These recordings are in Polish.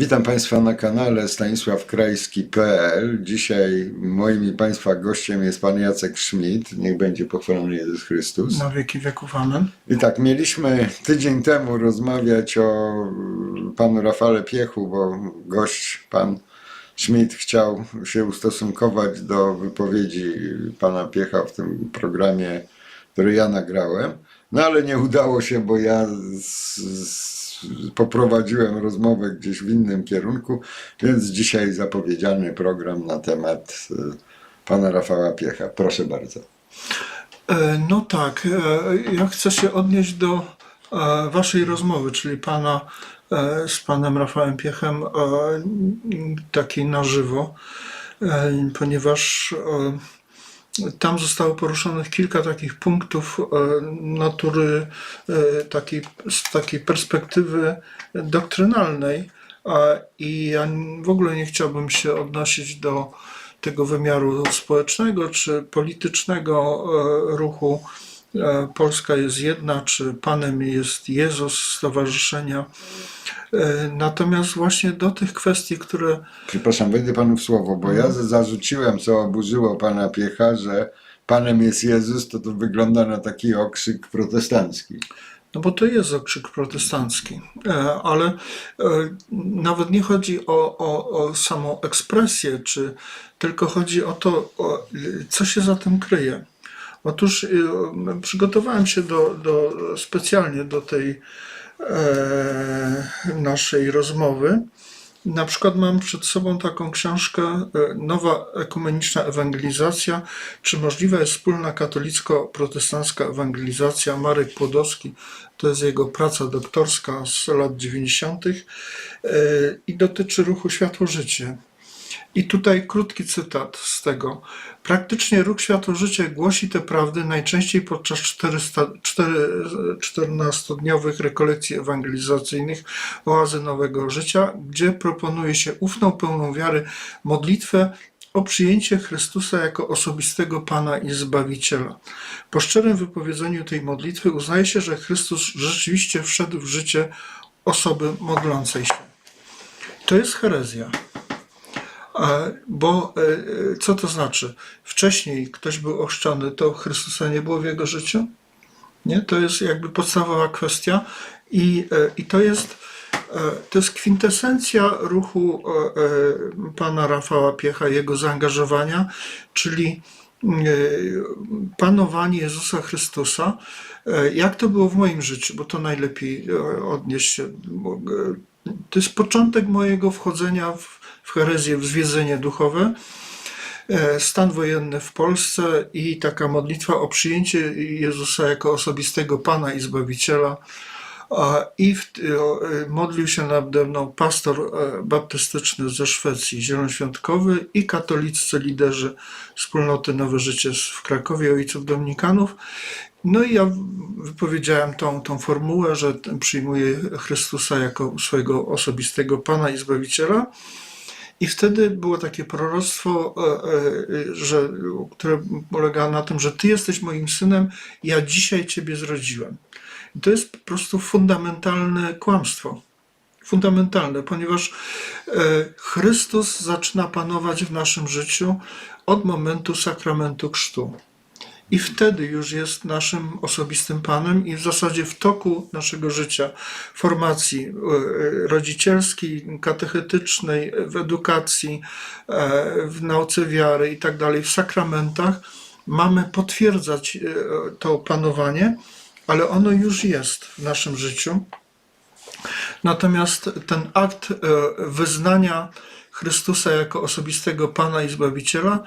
Witam Państwa na kanale stanisławkrajski.pl. Dzisiaj moim i Państwa gościem jest Pan Jacek Schmidt. Niech będzie pochwalony Jezus Chrystus. Na wieki wieków amen. I tak, mieliśmy tydzień temu rozmawiać o Panu Rafale Piechu, bo gość, Pan Schmidt, chciał się ustosunkować do wypowiedzi Pana Piecha w tym programie, który ja nagrałem. No ale nie udało się, bo ja z, z, poprowadziłem rozmowę gdzieś w innym kierunku, więc dzisiaj zapowiedziany program na temat y, Pana Rafała Piecha. Proszę bardzo. E, No tak, e, ja chcę się odnieść do e, waszej rozmowy, czyli pana z panem Rafałem Piechem, takiej na żywo, ponieważ tam zostało poruszonych kilka takich punktów e, natury e, takiej, z takiej perspektywy doktrynalnej i ja w ogóle nie chciałbym się odnosić do tego wymiaru społecznego czy politycznego e, ruchu. Polska jest jedna, czy Panem jest Jezus Stowarzyszenia. E, Natomiast właśnie do tych kwestii, które Przepraszam, wejdę panu w słowo, bo ja zarzuciłem, co oburzyło pana Piecha, że panem jest Jezus, to to wygląda na taki okrzyk protestancki. No bo to jest okrzyk protestancki, E, ale e, nawet nie chodzi o, o, o samą ekspresję, czy tylko chodzi o to, o, co się za tym kryje. Otóż e, przygotowałem się do, do, specjalnie do tej e, naszej rozmowy. Na przykład mam przed sobą taką książkę e, Nowa ekumeniczna ewangelizacja, czy możliwa jest wspólna katolicko-protestancka ewangelizacja? Marek Płodowski, to jest jego praca doktorska z lat 90. e, i dotyczy ruchu Światło-Życie. I tutaj krótki cytat z tego. Praktycznie ruch Światło-Życie głosi te prawdy najczęściej podczas 400 cztery- 14-dniowych rekolekcji ewangelizacyjnych Oazy Nowego Życia, gdzie proponuje się ufną, pełną wiary modlitwę o przyjęcie Chrystusa jako osobistego Pana i Zbawiciela. Po szczerym wypowiedzeniu tej modlitwy uznaje się, że Chrystus rzeczywiście wszedł w życie osoby modlącej się. To jest herezja. Bo e, e, co to znaczy? Wcześniej ktoś był ochrzczony, to Chrystusa nie było w jego życiu? Nie? To jest jakby podstawowa kwestia i, e, i to jest to jest kwintesencja ruchu pana Rafała Piecha, jego zaangażowania, czyli panowanie Jezusa Chrystusa. Jak to było w moim życiu, bo to najlepiej odnieść się. To jest początek mojego wchodzenia w, herezję, w zwiedzenie duchowe. E, Stan wojenny w Polsce i taka modlitwa o przyjęcie Jezusa jako osobistego Pana i Zbawiciela. I w, o, e, modlił się nade mną pastor e, baptystyczny ze Szwecji, zielonoświątkowy i katoliccy liderzy wspólnoty Nowe Życie w Krakowie, ojców dominikanów. No i ja wypowiedziałem tą, tą formułę, że przyjmuję Chrystusa jako swojego osobistego Pana i Zbawiciela. I wtedy było takie proroctwo, e, e, że, które polegało na tym, że Ty jesteś moim synem, ja dzisiaj Ciebie zrodziłem. I to jest po prostu fundamentalne kłamstwo. Fundamentalne, ponieważ e, Chrystus zaczyna panować w naszym życiu od momentu sakramentu chrztu. I wtedy już jest naszym osobistym Panem, i w zasadzie w toku naszego życia, formacji e, rodzicielskiej, katechetycznej, w edukacji, e, w nauce wiary i tak dalej, w sakramentach, mamy potwierdzać e, to panowanie, ale ono już jest w naszym życiu. Natomiast ten akt wyznania Chrystusa jako osobistego Pana i Zbawiciela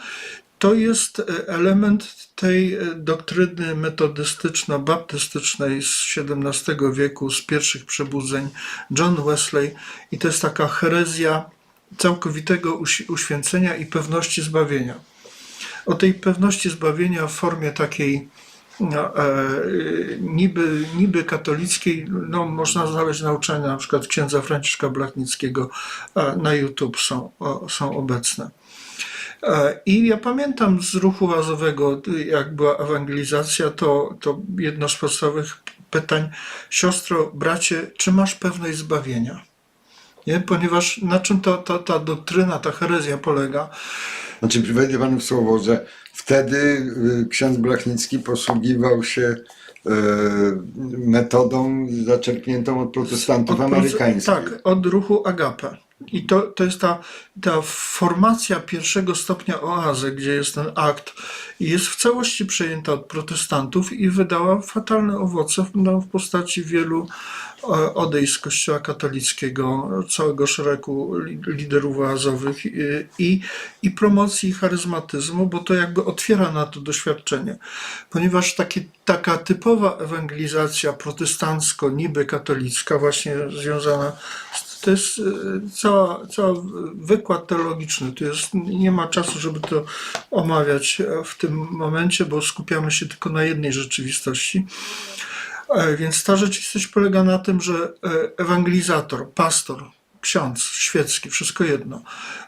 to jest e, element tej e, doktryny metodystyczno-baptystycznej z XVII wieku, z pierwszych przebudzeń, John Wesley, i to jest taka herezja całkowitego uś- uświęcenia i pewności zbawienia. O tej pewności zbawienia w formie takiej no, e, niby, niby katolickiej, no, można znaleźć nauczania na przykład księdza Franciszka Blachnickiego na YouTube są, o, są obecne. E, I ja pamiętam z ruchu wazowego, jak była ewangelizacja, to, to jedno z podstawowych pytań, siostro, bracie, czy masz pewność zbawienia? Nie? Ponieważ na czym ta, ta, ta doktryna, ta herezja polega? Znaczy, wejdę panu w słowo, że wtedy y, ksiądz Blachnicki posługiwał się y, metodą zaczerpniętą od protestantów Od amerykańskich. Tak, od ruchu Agape. I to, to jest ta, ta formacja pierwszego stopnia oazy, gdzie jest ten akt, jest w całości przejęta od protestantów i wydała fatalne owoce no, w postaci wielu odejść z kościoła katolickiego, całego szeregu li- liderów oazowych i, i, promocji charyzmatyzmu, bo to jakby otwiera na to doświadczenie. Ponieważ taki, taka typowa ewangelizacja protestancko, niby katolicka, właśnie związana z to jest e, cała, cała wykład teologiczny. Tu jest, nie ma czasu, żeby to omawiać w tym momencie, bo skupiamy się tylko na jednej rzeczywistości. E, Więc ta rzeczywistość polega na tym, że e, ewangelizator, pastor, ksiądz świecki, wszystko jedno,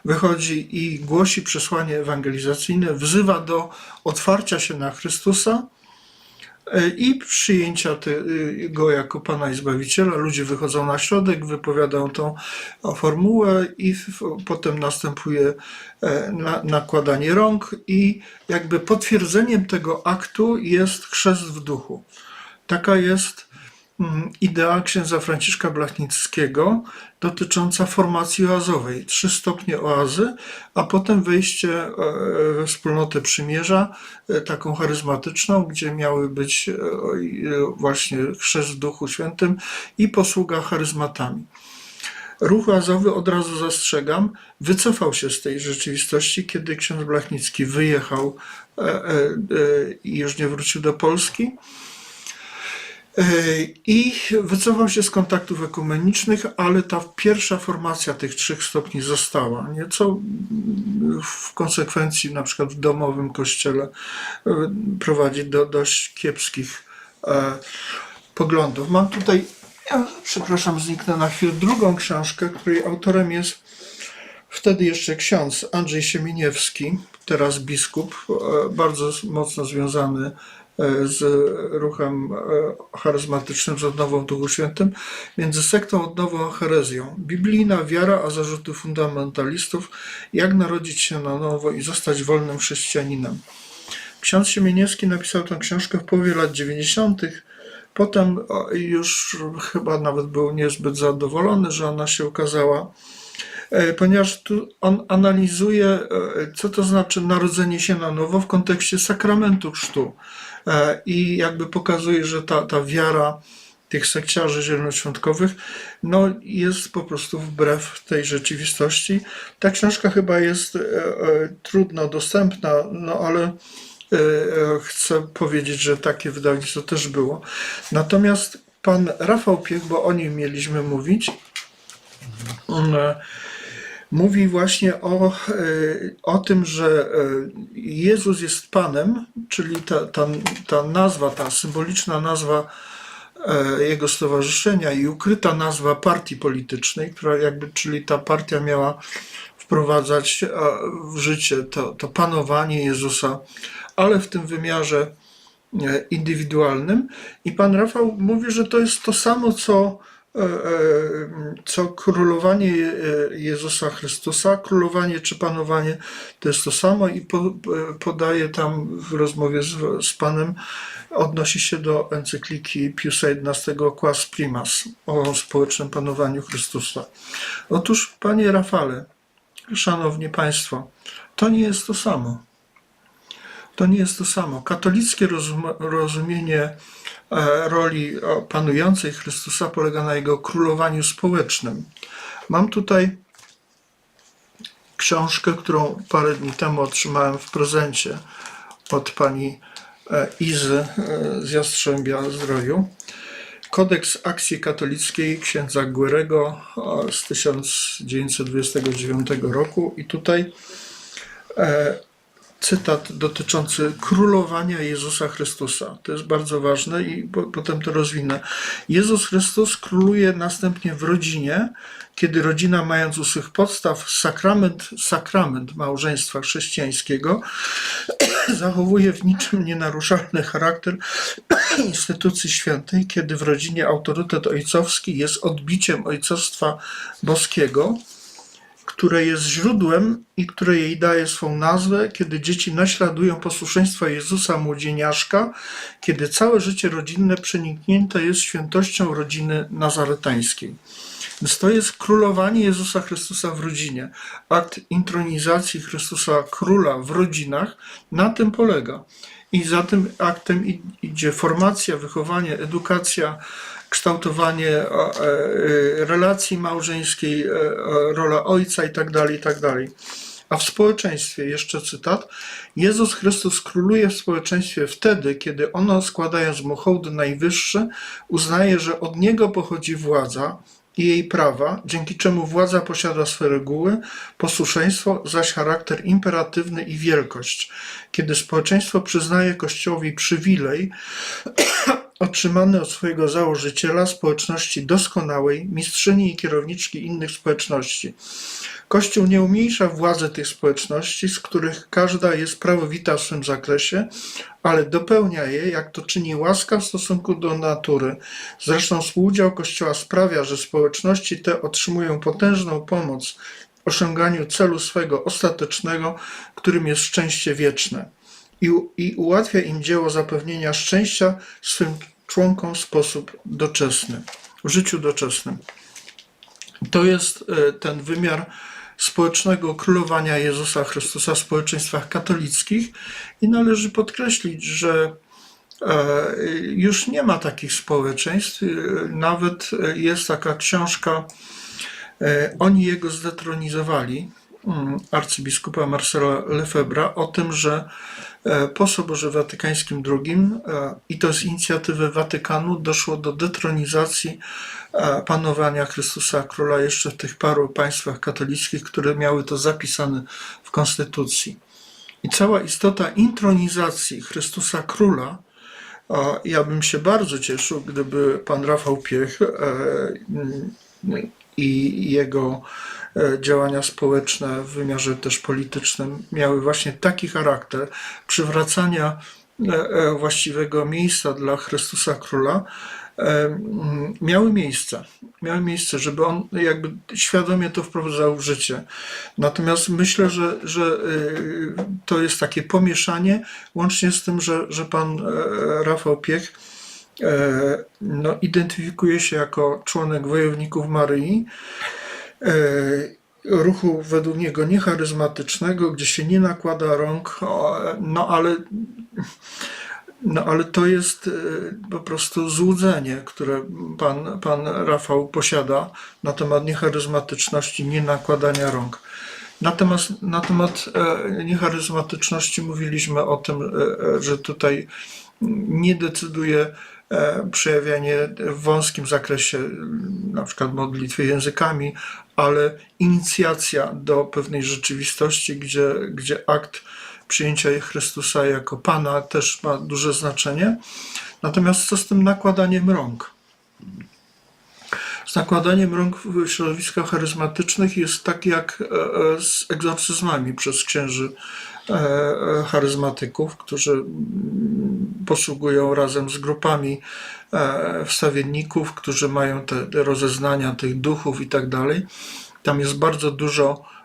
wychodzi i głosi przesłanie ewangelizacyjne, wzywa do otwarcia się na Chrystusa e, i przyjęcia y, go jako Pana i Zbawiciela. Ludzie wychodzą na środek, wypowiadają tą formułę i potem następuje na, nakładanie rąk i jakby potwierdzeniem tego aktu jest chrzest w duchu. Taka jest mm, idea księdza Franciszka Blachnickiego dotycząca formacji oazowej. Trzy stopnie oazy, a potem wejście e, we wspólnotę przymierza, e, taką charyzmatyczną, gdzie miały być e, właśnie chrzest w Duchu Świętym i posługa charyzmatami. Ruch oazowy, od razu zastrzegam, wycofał się z tej rzeczywistości, kiedy ksiądz Blachnicki wyjechał i już nie wrócił do Polski. E, I wycofał się z kontaktów ekumenicznych, ale ta pierwsza formacja tych trzech stopni została, nie? co mm, w konsekwencji na przykład w domowym kościele e, prowadzi do dość kiepskich e, poglądów. Mam tutaj, ja, przepraszam, zniknę na chwilę, drugą książkę, której autorem jest wtedy jeszcze ksiądz Andrzej Siemieniewski, teraz biskup, bardzo mocno związany e, z ruchem e, charyzmatycznym, z odnową Duchu Świętym, między sektą odnową a herezją. Biblijna wiara, a zarzuty fundamentalistów, jak narodzić się na nowo i zostać wolnym chrześcijaninem. Ksiądz Siemieniewski napisał tę książkę w połowie lat 90. Potem już chyba nawet był niezbyt zadowolony, że ona się ukazała, e, ponieważ tu on analizuje, e, co to znaczy narodzenie się na nowo w kontekście sakramentu chrztu. E, I jakby pokazuje, że ta, ta wiara tych sekciarzy zielonoświątkowych no, jest po prostu wbrew tej rzeczywistości. Ta książka chyba jest e, e, trudno dostępna, no ale chcę powiedzieć, że takie wydawnictwo też było. Natomiast pan Rafał Piech, bo o nim mieliśmy mówić, e, mówi właśnie o, e, o tym, że e, Jezus jest Panem, czyli ta, ta, ta nazwa, ta symboliczna nazwa e, jego stowarzyszenia i ukryta nazwa partii politycznej, która jakby, czyli ta partia miała wprowadzać w życie to, to panowanie Jezusa, ale w tym wymiarze indywidualnym. I pan Rafał mówi, że to jest to samo, co, co królowanie e, Jezusa Chrystusa. Królowanie czy panowanie to jest to samo i po, e, podaje tam w rozmowie z, z panem, odnosi się do encykliki Piusa XI Quas Primas o społecznym panowaniu Chrystusa. Otóż, panie Rafale, szanowni państwo, to nie jest to samo. To nie jest to samo. Katolickie rozum- rozumienie e, roli o, panującej Chrystusa polega na jego królowaniu społecznym. Mam tutaj książkę, którą parę dni temu otrzymałem w prezencie od pani e, Izy e, z Jastrzębia Zdroju. Kodeks Akcji Katolickiej księdza Guerego e, z 1929 roku i tutaj e, cytat dotyczący królowania Jezusa Chrystusa. To jest bardzo ważne i po, potem to rozwinę. Jezus Chrystus króluje następnie w rodzinie, kiedy rodzina, mając u swych podstaw sakrament, sakrament małżeństwa chrześcijańskiego, zachowuje w niczym nienaruszalny charakter instytucji świętej, kiedy w rodzinie autorytet ojcowski jest odbiciem ojcostwa boskiego, które jest źródłem i które jej daje swą nazwę, kiedy dzieci naśladują posłuszeństwo Jezusa młodzieniaszka, kiedy całe życie rodzinne przeniknięte jest świętością rodziny nazaretańskiej. Więc to jest królowanie Jezusa Chrystusa w rodzinie. Akt intronizacji Chrystusa króla w rodzinach na tym polega. I za tym aktem idzie formacja, wychowanie, edukacja, kształtowanie e, e, relacji małżeńskiej, e, rola ojca i tak dalej, i tak. A w społeczeństwie, jeszcze cytat, Jezus Chrystus króluje w społeczeństwie wtedy, kiedy ono, składając mu hołd najwyższy, uznaje, że od niego pochodzi władza i jej prawa, dzięki czemu władza posiada swe reguły, posłuszeństwo zaś charakter imperatywny i wielkość. Kiedy społeczeństwo przyznaje Kościołowi przywilej, otrzymany od swojego założyciela społeczności doskonałej, mistrzyni i kierowniczki innych społeczności. Kościół nie umniejsza władzy tych społeczności, z których każda jest prawowita w swym zakresie, ale dopełnia je, jak to czyni łaska w stosunku do natury. Zresztą współudział Kościoła sprawia, że społeczności te otrzymują potężną pomoc w osiąganiu celu swego ostatecznego, którym jest szczęście wieczne i, i ułatwia im dzieło zapewnienia szczęścia swym członkom w sposób doczesny, w życiu doczesnym. To jest e, ten wymiar społecznego królowania Jezusa Chrystusa w społeczeństwach katolickich i należy podkreślić, że e, już nie ma takich społeczeństw. E, Nawet jest taka książka, oni jego zdetronizowali, mm, arcybiskupa Marcela Lefebvra, o tym, że po Soborze Watykańskim II, e, i to z inicjatywy Watykanu, doszło do detronizacji e, panowania Chrystusa Króla jeszcze w tych paru państwach katolickich, które miały to zapisane w konstytucji. I cała istota intronizacji Chrystusa Króla, ja bym się bardzo cieszył, gdyby pan Rafał Piech e, i jego e, działania społeczne w wymiarze też politycznym miały właśnie taki charakter przywracania e, e, właściwego miejsca dla Chrystusa Króla, miały miejsce. Miały miejsce, żeby on jakby świadomie to wprowadzał w życie. Natomiast myślę, że, że to jest takie pomieszanie, łącznie z tym, że, że pan Rafał Piech no, identyfikuje się jako członek Wojowników Maryi, e, ruchu według niego niecharyzmatycznego, gdzie się nie nakłada rąk, no ale no ale to jest e, po prostu złudzenie, które pan, pan Rafał posiada na temat niecharyzmatyczności, nie nakładania rąk. Natomiast na temat e, niecharyzmatyczności mówiliśmy o tym, e, e, że tutaj nie decyduje e, przejawianie w wąskim zakresie, na przykład modlitwy językami, ale inicjacja do pewnej rzeczywistości, gdzie, gdzie akt przyjęcia Chrystusa jako Pana też ma duże znaczenie. Natomiast co z tym nakładaniem rąk? Z nakładaniem rąk w środowiskach charyzmatycznych jest tak jak e, e, z egzorcyzmami przez księży e, e, charyzmatyków, którzy posługują razem z grupami e, wstawienników, którzy mają te rozeznania tych duchów i tak dalej. Tam jest bardzo dużo e,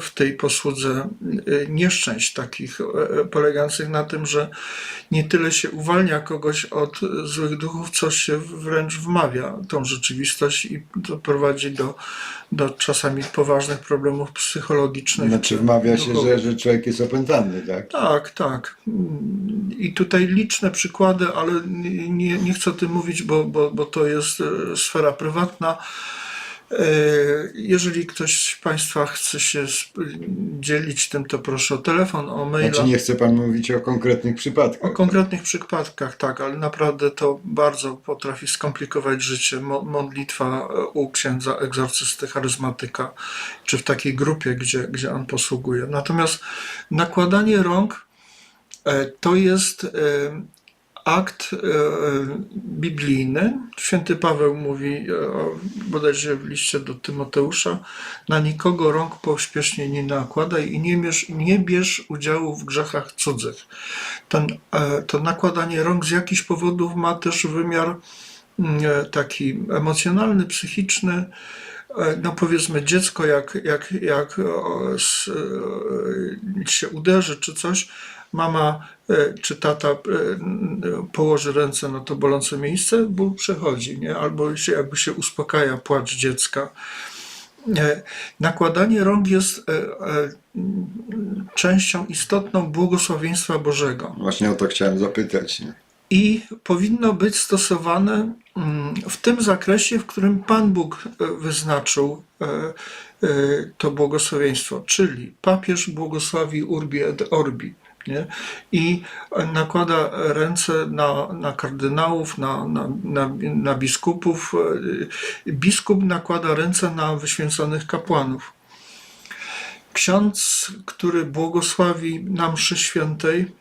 w tej posłudze e, nieszczęść takich e, polegających na tym, że nie tyle się uwalnia kogoś od złych duchów, co się wręcz wmawia tą rzeczywistość i to prowadzi do, do czasami poważnych problemów psychologicznych. Znaczy wmawia się, że, że człowiek jest opętany, tak? Tak, tak. I tutaj liczne przykłady, ale nie, nie chcę o tym mówić, bo, bo, bo to jest e, sfera prywatna. E, Jeżeli ktoś z Państwa chce się dzielić tym, to proszę o telefon, o maila. Znaczy nie chce pan mówić o konkretnych O przypadkach. konkretnych przypadkach, tak, ale naprawdę to bardzo potrafi skomplikować życie. Mo- Modlitwa e, u księdza egzorcysty, charyzmatyka, czy w takiej grupie, gdzie, gdzie on posługuje. Natomiast nakładanie rąk e, to jest akt e, biblijny. Święty Paweł mówi, e, bodajże w liście do Tymoteusza, na nikogo rąk pośpiesznie nie nakładaj i nie bierz, nie bierz udziału w grzechach cudzych. Ten, e, to nakładanie rąk z jakichś powodów ma też wymiar mm, taki emocjonalny, psychiczny. No powiedzmy dziecko jak, jak, jak się uderzy czy coś, mama e, czy tata e, położy ręce na to bolące miejsce, ból przechodzi, nie? albo się, jakby się uspokaja płacz dziecka. E, Nakładanie rąk jest częścią istotną błogosławieństwa Bożego Właśnie o to chciałem zapytać. Nie? i powinno być stosowane mm, w tym zakresie, w którym Pan Bóg wyznaczył to błogosławieństwo, czyli papież błogosławi urbi et orbi. Nie? I nakłada ręce na, na kardynałów, na, na, na, na biskupów. E, Biskup nakłada ręce na wyświęconych kapłanów. Ksiądz, który błogosławi na mszy świętej,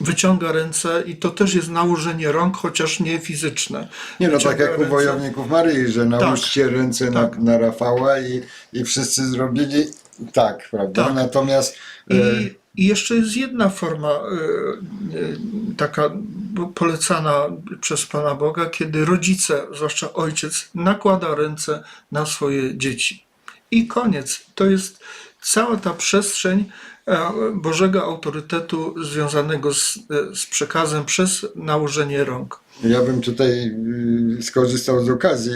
wyciąga ręce i to też jest nałożenie rąk, chociaż nie fizyczne. Nie no, tak jak u ręce. wojowników Maryi, że nałóżcie ręce na, tak. na Rafała i, i wszyscy zrobili tak, prawda? Tak. Natomiast e, I, I jeszcze jest jedna forma y, y, taka polecana przez Pana Boga, kiedy rodzice, zwłaszcza ojciec, nakłada ręce na swoje dzieci. I koniec. To jest cała ta przestrzeń e, Bożego autorytetu związanego z, e, z przekazem przez nałożenie rąk. Ja bym tutaj y, skorzystał z okazji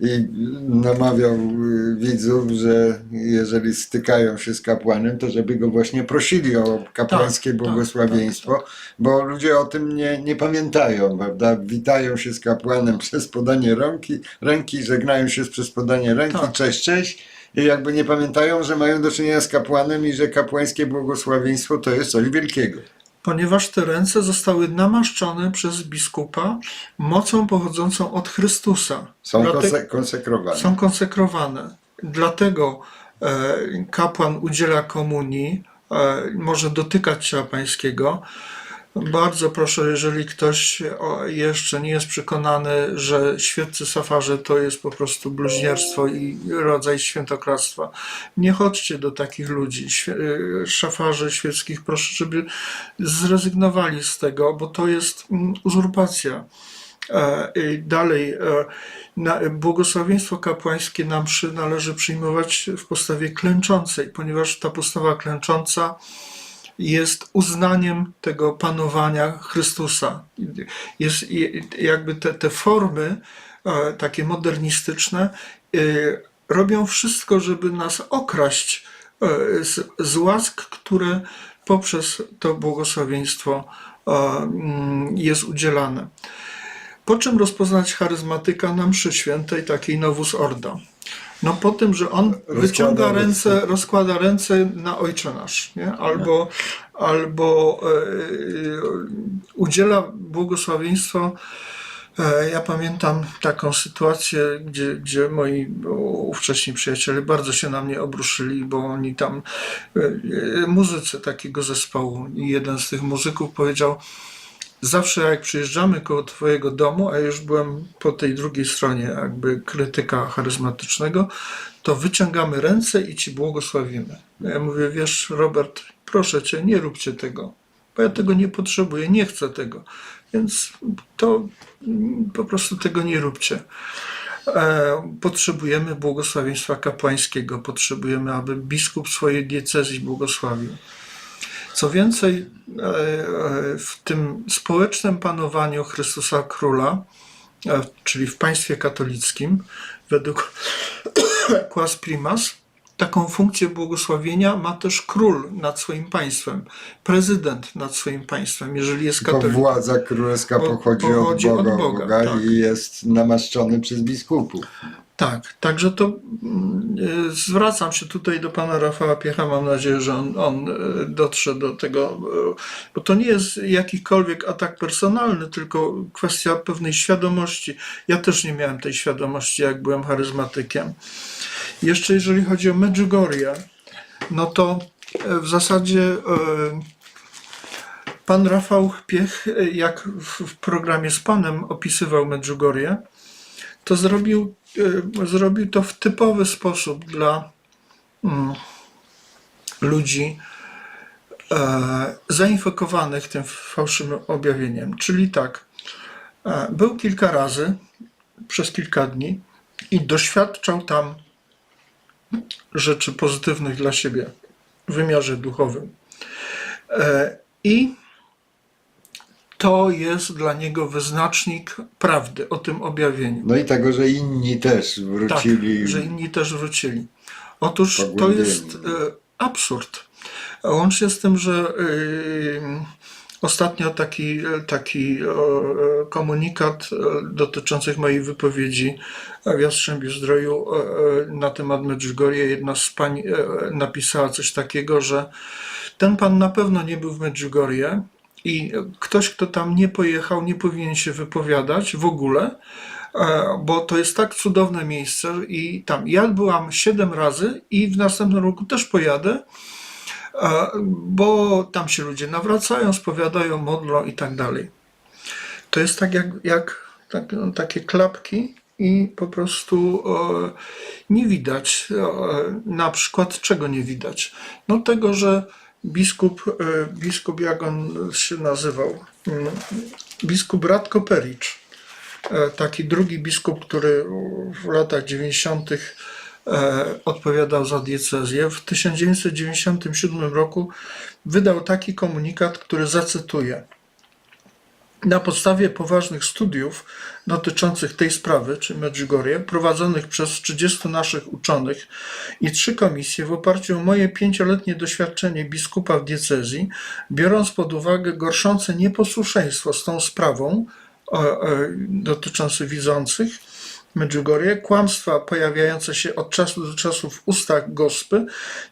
i namawiał y, widzów, że jeżeli stykają się z kapłanem, to żeby go właśnie prosili o kapłańskie Tak, tak, błogosławieństwo, bo ludzie o tym nie, nie pamiętają, prawda? Witają się z kapłanem przez podanie ręki, ręki żegnają się przez podanie ręki, Tak. cześć, cześć. I jakby nie pamiętają, że mają do czynienia z kapłanem i że kapłańskie błogosławieństwo to jest coś wielkiego. ponieważ te ręce zostały namaszczone przez biskupa mocą pochodzącą od Chrystusa. Są konsekrowane. są konsekrowane. Dlatego e, kapłan udziela komunii, e, może dotykać ciała pańskiego. Bardzo proszę, jeżeli ktoś jeszcze nie jest przekonany, że świeccy safarze to jest po prostu bluźnierstwo i rodzaj świętokradztwa, nie chodźcie do takich ludzi. E, szafarzy świeckich, proszę, żeby zrezygnowali z tego, bo to jest mm, uzurpacja. E, Dalej, e, błogosławieństwo kapłańskie na mszy należy przyjmować w postawie klęczącej, ponieważ ta postawa klęcząca jest uznaniem tego panowania Chrystusa. Jest jakby te, te formy e, takie modernistyczne e, robią wszystko, żeby nas okraść e, z, z łask, które poprzez to błogosławieństwo mm, jest udzielane. Po czym rozpoznać charyzmatyka na mszy świętej, takiej novus ordo? No po tym, że on wyciąga ręce. ręce, rozkłada ręce na Ojcze Nasz, nie? albo, albo e, udziela błogosławieństwo. E, ja pamiętam taką sytuację, gdzie, gdzie moi ówcześni przyjaciele bardzo się na mnie obruszyli, bo oni tam, e, e, muzycy takiego zespołu, jeden z tych muzyków powiedział, zawsze jak przyjeżdżamy koło Twojego domu, a już byłem po tej drugiej stronie jakby krytyka charyzmatycznego, to wyciągamy ręce i Ci błogosławimy. Ja mówię, wiesz Robert, proszę Cię, nie róbcie tego, bo ja tego nie potrzebuję, nie chcę tego, więc to po prostu tego nie róbcie. E, Potrzebujemy błogosławieństwa kapłańskiego, potrzebujemy, aby biskup swojej diecezji błogosławił. Co więcej, e, e, w tym społecznym panowaniu Chrystusa Króla, e, czyli w państwie katolickim, według Quas Primas, taką funkcję błogosławienia ma też król nad swoim państwem, prezydent nad swoim państwem, jeżeli jest katolikiem. władza królewska Po- pochodzi, pochodzi od od Boga, Boga, Boga tak. i jest namaszczony przez biskupów. Tak, także to mm, y, zwracam się tutaj do pana Rafała Piecha. Mam nadzieję, że on, on y, dotrze do tego, y, bo to nie jest jakikolwiek atak personalny, tylko kwestia pewnej świadomości. Ja też nie miałem tej świadomości, jak byłem charyzmatykiem. Jeszcze jeżeli chodzi o Medjugorje, no to w zasadzie pan Rafał Piech, jak w, programie z panem opisywał Medjugorje, to zrobił, zrobił to w typowy sposób dla mm, ludzi e, zainfekowanych tym fałszywym objawieniem. Czyli tak, e, był kilka razy przez kilka dni i doświadczał tam rzeczy pozytywnych dla siebie w wymiarze duchowym. E, I to jest dla niego wyznacznik prawdy o tym objawieniu. No i tego, że inni też wrócili. Tak, że inni też wrócili. Otóż to jest e, absurd. Łącznie z tym, że e, ostatnio taki, taki e, komunikat dotyczący mojej wypowiedzi w Jastrzębiu Zdroju na temat Medjugorje, jedna z pań napisała coś takiego, że ten pan na pewno nie był w Medjugorje i ktoś, kto tam nie pojechał, nie powinien się wypowiadać w ogóle, e, bo to jest tak cudowne miejsce i tam ja byłam siedem razy i w następnym roku też pojadę, e, bo tam się ludzie nawracają, spowiadają, modlą i tak dalej. To jest tak jak, jak tak, no, takie klapki i po prostu e, nie widać. E, na przykład czego nie widać? No tego, że biskup, e, biskup jak on się nazywał? Mm, Biskup Radko Pericz e, taki drugi biskup, który w latach 90. e, odpowiadał za diecezję, w 1997 roku wydał taki komunikat, który zacytuję. Na podstawie poważnych studiów dotyczących tej sprawy, czy Medjugorje, prowadzonych przez 30 naszych uczonych i trzy komisje w oparciu o moje pięcioletnie doświadczenie biskupa w diecezji, biorąc pod uwagę gorszące nieposłuszeństwo z tą sprawą e, e, dotyczące widzących, Medjugorje, kłamstwa pojawiające się od czasu do czasu w ustach gospy,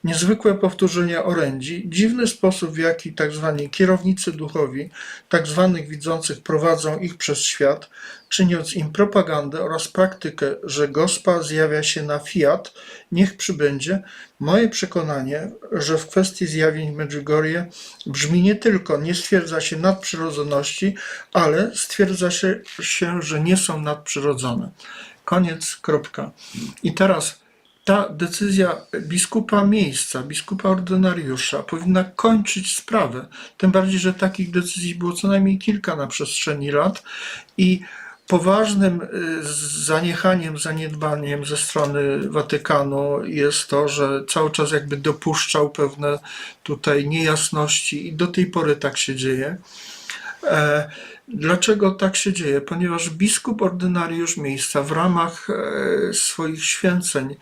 niezwykłe powtórzenia orędzi, dziwny sposób, w jaki tzw. kierownicy duchowi tzw. widzących prowadzą ich przez świat, czyniąc im propagandę oraz praktykę, że gospa zjawia się na fiat, niech przybędzie, moje przekonanie, że w kwestii zjawień Medjugorje brzmi nie tylko nie stwierdza się nadprzyrodzoności, ale stwierdza się że nie są nadprzyrodzone. Koniec, kropka. I teraz ta decyzja biskupa miejsca, biskupa ordynariusza powinna kończyć sprawę. Tym bardziej, że takich decyzji było co najmniej kilka na przestrzeni lat i poważnym y, zaniechaniem, zaniedbaniem ze strony Watykanu jest to, że cały czas jakby dopuszczał pewne tutaj niejasności i do tej pory tak się dzieje. E, Dlaczego tak się dzieje? Ponieważ biskup ordynariusz miejsca w ramach e, swoich święceń,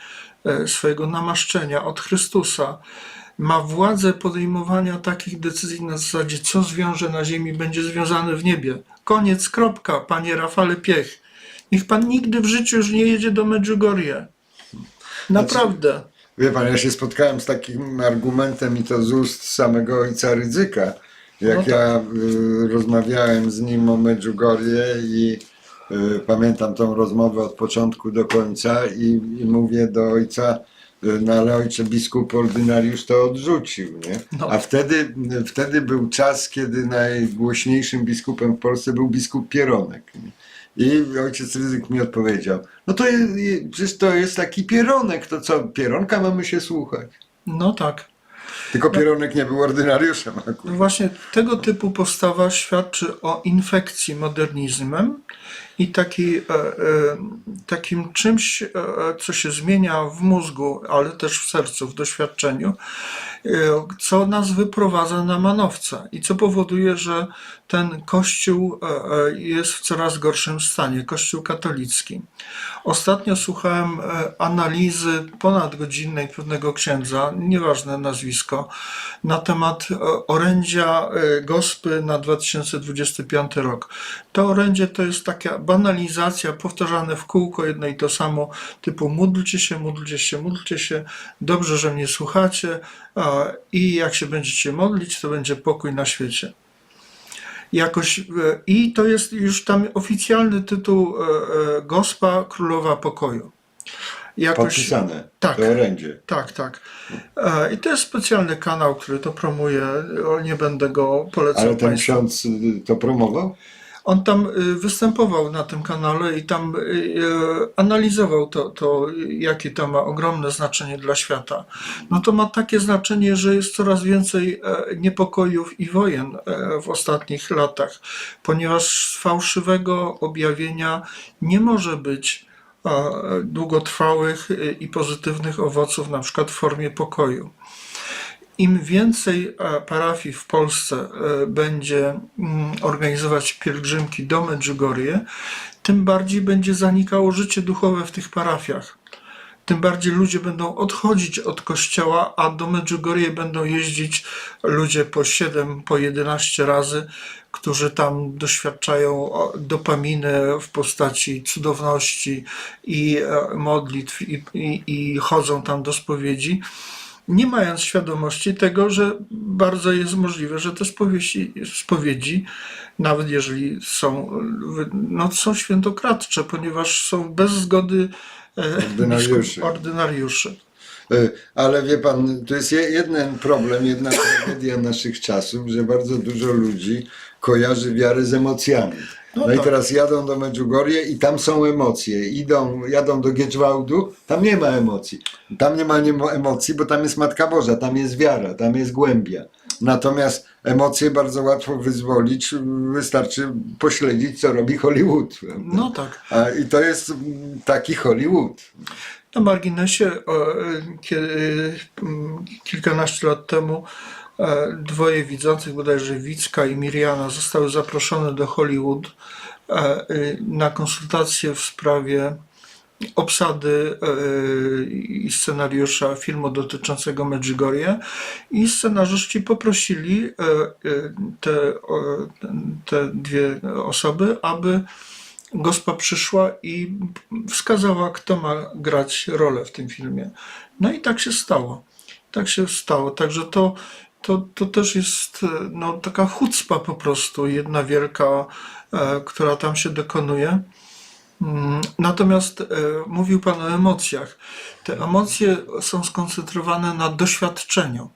e, swojego namaszczenia od Chrystusa ma władzę podejmowania takich decyzji na zasadzie, co zwiąże na ziemi, będzie związane w niebie. Koniec, kropka, panie Rafale Piech. Niech pan nigdy w życiu już nie jedzie do Medjugorje. Naprawdę. Wie pan, ja się spotkałem z takim argumentem i to z ust samego ojca Rydzyka. Jak No tak. ja y, rozmawiałem z nim o Medjugorje i y, pamiętam tą rozmowę od początku do końca i, i mówię do ojca, y, no ale ojcze biskup ordynariusz to odrzucił, nie? No. A wtedy, wtedy był czas, kiedy najgłośniejszym biskupem w Polsce był biskup Pieronek. Nie? I ojciec Ryzyk mi odpowiedział, no to jest, przecież to jest taki pieronek, to co, pieronka mamy się słuchać. No tak. Tylko pieronek nie był ordynariuszem No akurat. właśnie tego typu postawa świadczy o infekcji modernizmem I taki, e, e, takim czymś, e, co się zmienia w mózgu, ale też w sercu, w doświadczeniu, co nas wyprowadza na manowce i co powoduje, że ten kościół e, e, jest w coraz gorszym stanie, kościół katolicki. Ostatnio słuchałem e, analizy ponadgodzinnej pewnego księdza, nieważne nazwisko, na temat e, orędzia e, gospy na 2025 rok. To orędzie to jest taka banalizacja, powtarzane w kółko jedno i to samo, typu módlcie się, módlcie się, módlcie się, dobrze, że mnie słuchacie e, i jak się będziecie modlić, to będzie pokój na świecie jakoś e, i to jest już tam oficjalny tytuł e, e, Gospa Królowa Pokoju. Jakoś, Podpisane. tak. To orędzie. tak, tak. I to jest specjalny kanał, który to promuje. Nie będę go polecał Ale ten Państwu. ksiądz y, to promował? On tam y, występował na tym kanale i tam y, y, analizował to, to, jakie to ma ogromne znaczenie dla świata. No to ma takie znaczenie, że jest coraz więcej e, niepokojów i wojen e, w ostatnich latach, ponieważ fałszywego objawienia nie może być e, długotrwałych i pozytywnych owoców, na przykład w formie pokoju im więcej e, parafii w Polsce e, będzie mm, organizować pielgrzymki do Medjugorje, tym bardziej będzie zanikało życie duchowe w tych parafiach. Tym bardziej ludzie będą odchodzić od kościoła, a do Medjugorje będą jeździć ludzie po 7, po 11 razy, którzy tam doświadczają dopaminy w postaci cudowności i e, modlitw i, i, i chodzą tam do spowiedzi nie mając świadomości tego, że bardzo jest możliwe, że te spowiedzi, spowiedzi nawet jeżeli są, no, są świętokradcze, ponieważ są bez zgody e, Ordynariuszy. ordynariuszy. Y, Ale wie pan, tu jest je- jeden problem, jedna tragedia naszych czasów, że bardzo dużo ludzi kojarzy wiarę z emocjami. No No, i tak. teraz jadą do Medjugorje i tam są emocje. Idą, jadą do Gieczwałdu, tam nie ma emocji. Tam nie ma emocji, bo tam jest Matka Boża, tam jest wiara, tam jest głębia. Natomiast emocje bardzo łatwo wyzwolić, wystarczy pośledzić, co robi Hollywood. prawda? No tak. A, I to jest taki Hollywood. Na marginesie e, kiedy, mm, kilkanaście lat temu e, dwoje widzących, bodajże Wicka i Miriana, zostały zaproszone do Hollywood e, y, na konsultacje w sprawie obsady e, i scenariusza filmu dotyczącego Medjugorje i scenarzyści poprosili e, e, te, te dwie osoby, aby Gospa przyszła i wskazała, kto ma grać rolę w tym filmie. No i tak się stało. Tak się stało. Także to, to, to też jest e, no, taka chucpa po prostu, jedna wielka, e, która tam się dokonuje. Mm, Natomiast e, mówił Pan o emocjach. Te emocje są skoncentrowane na doświadczeniu.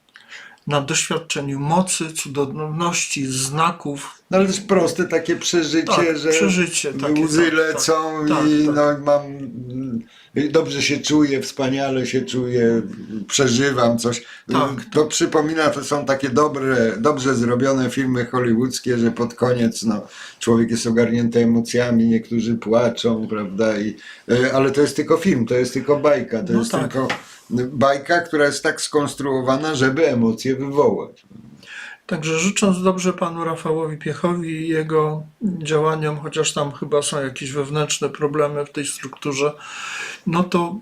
Na doświadczeniu mocy, cudowności, znaków, No ale też proste takie przeżycie, Tak, że przeżycie takie, łzy tak, lecą tak, i tak, no, mam dobrze się czuję, wspaniale się czuję, przeżywam coś. Tak, to przypomina, to są takie dobre, dobrze zrobione filmy hollywoodzkie, że pod koniec no, człowiek jest ogarnięty emocjami, niektórzy płaczą, prawda? I, e, ale to jest tylko film, to jest tylko bajka, to No jest tak. tylko bajka, która jest tak skonstruowana, żeby emocje wywołać. Także życząc dobrze panu Rafałowi Piechowi i jego działaniom, chociaż tam chyba są jakieś wewnętrzne problemy w tej strukturze, no to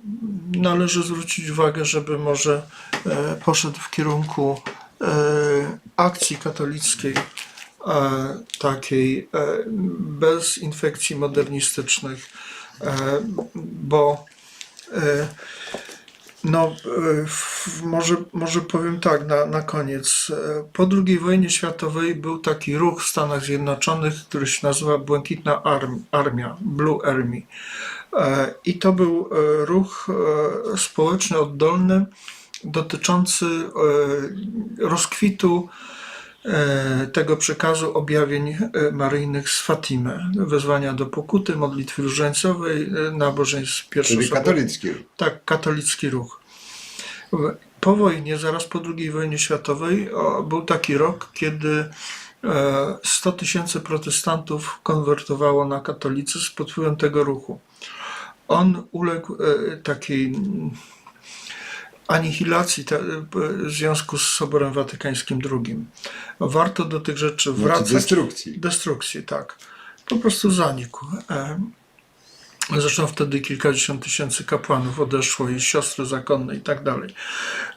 należy zwrócić uwagę, żeby może e, poszedł w kierunku e, akcji katolickiej, e, takiej bez infekcji modernistycznych, bo no, e, może, może powiem tak na, na koniec. E, Po II wojnie światowej był taki ruch w Stanach Zjednoczonych, który się nazywa Błękitna Arm- Armia, Blue Army. E, I to był ruch społeczny oddolny dotyczący rozkwitu tego przekazu objawień e, maryjnych z Fatimy, wezwania do pokuty, modlitwy różańcowej, e, nabożeństw Czyli pierwszosobowych. katolicki. Tak, katolicki ruch. Po wojnie, zaraz po II wojnie światowej, był taki rok, kiedy e, 100 tysięcy protestantów konwertowało na katolicyzm pod wpływem tego ruchu. On uległ e, takiej anihilacji te, w związku z Soborem Watykańskim II. Warto do tych rzeczy Znaczy wracać. destrukcji. Destrukcji, tak. Po prostu zanikł. E, Zresztą wtedy kilkadziesiąt tysięcy kapłanów odeszło i siostry zakonne i tak dalej.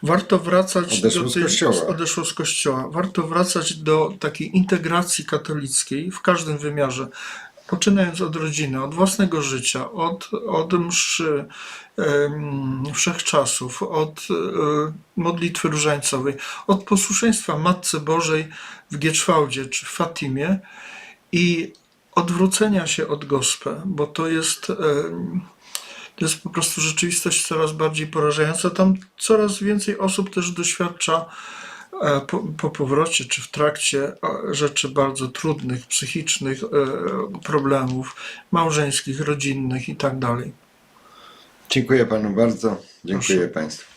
Warto wracać Odeszło do z kościoła. odeszło z kościoła. Warto wracać do takiej integracji katolickiej w każdym wymiarze. Poczynając od rodziny, od własnego życia, od, od mszy wszechczasów, od e, modlitwy różańcowej, od posłuszeństwa Matce Bożej w Gieczwałdzie czy w Fatimie i odwrócenia się od gospę, bo to jest, to jest po prostu rzeczywistość coraz bardziej porażająca. Tam coraz więcej osób też doświadcza po, po powrocie czy w trakcie rzeczy bardzo trudnych, psychicznych e, problemów małżeńskich, rodzinnych i tak dalej. Dziękuję panu bardzo. Dziękuję Proszę. państwu.